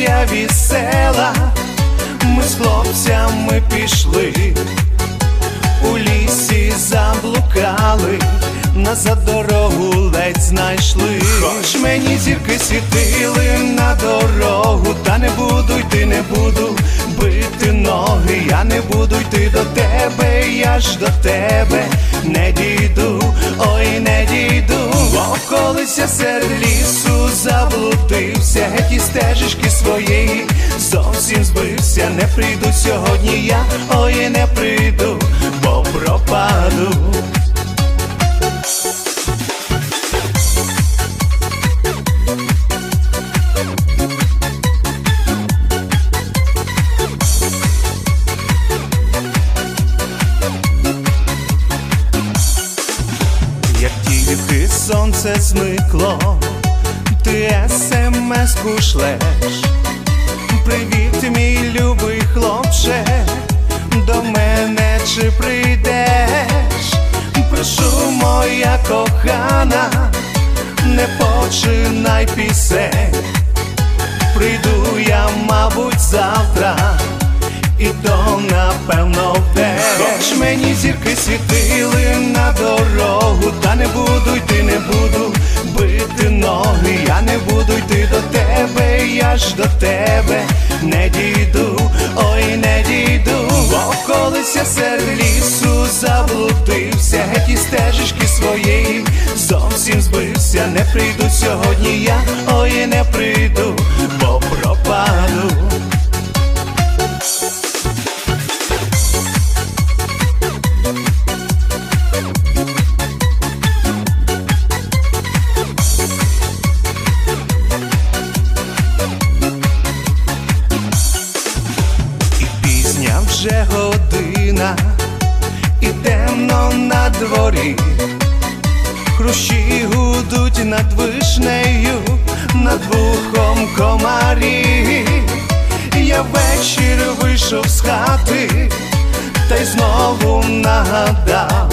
кучеряві села. Ми з хлопцями пішли, у лісі заблукали, назад дорогу ледь знайшли. Хоч мені зірки світили на дорогу, та не буду йти, не буду бити ноги, я не буду йти до тебе, я ж до тебе не дійду, ой, не дійду, бо серед лісу заблудився, геть із стежечки своєї, зовсім збився, не прийду сьогодні я, ой, не прийду, бо пропаду. Сонце зникло, ти смс-ку шлеш. Привіт, мій любий хлопче, до мене чи прийдеш? Прошу, моя кохана, не починай пісень. Прийду я, мабуть, завтра, і то напевно вдень Хоч мені зірки світили ж до тебе. Не дійду, ой, не дійду, бо колись серед лісу заблудився, геть і стежечки своєї, зовсім збився, не прийду сьогодні я, ой, не прийду, бо пропаду. Вже година, і темно на дворі, хрущі гудуть над вишнею, над вухом комарі. Я вечір вийшов з хати, та й знову нагадав,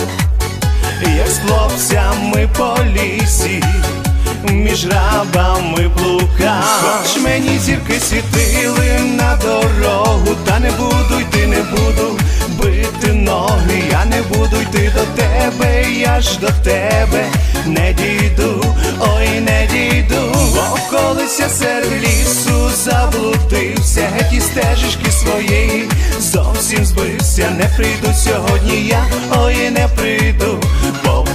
як з хлопцями по лісі. Між рабами блукав Хоч мені зірки світили на дорогу, та не буду буду йти до тебе, я ж до тебе не дійду, ой, не дійду, околися серед лісу заблудився, геть і стежечки своєї, зовсім збився, не прийду сьогодні я, ой, не прийду, бо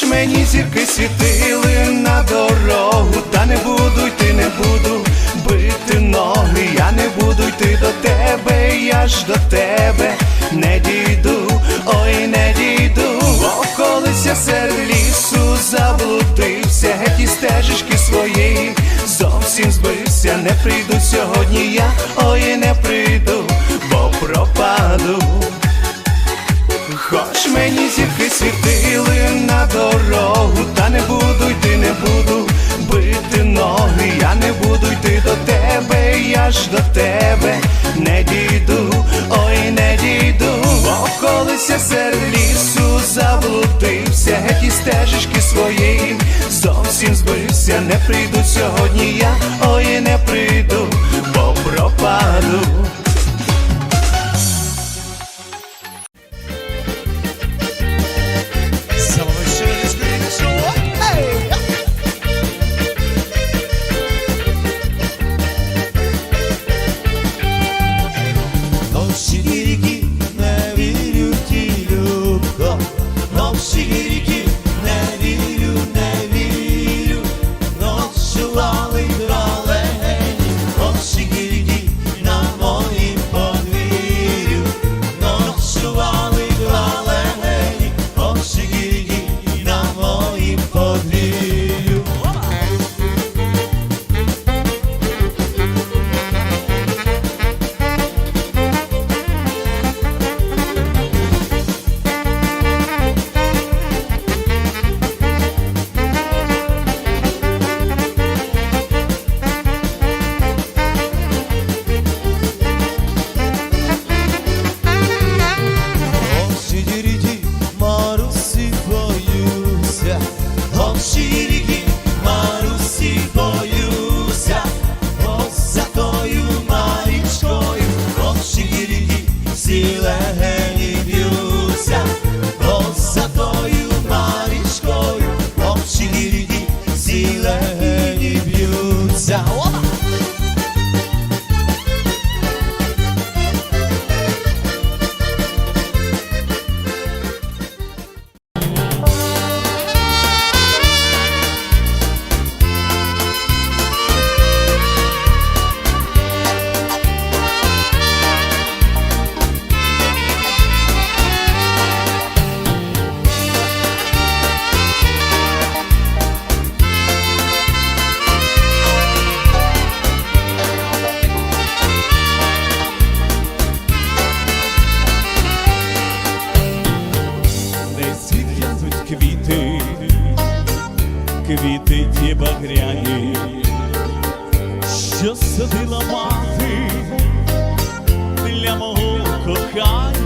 пропаду. Мені зірки світили на дорогу, та не буду йти, не буду бити ноги, я не буду йти до тебе, я ж до тебе не дійду, ой, не дійду, бо колись я серед лісу заблудився, геть із стежечки своєї, зовсім збився, не прийду сьогодні я, ой, не прийду, бо пропаду. Хоч мені зірки світили на дорогу, та не буду йти, не буду бити ноги, я не буду йти до тебе, я ж до тебе не дійду, ой, не дійду, околися колись народила мати для мого кохання.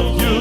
of you.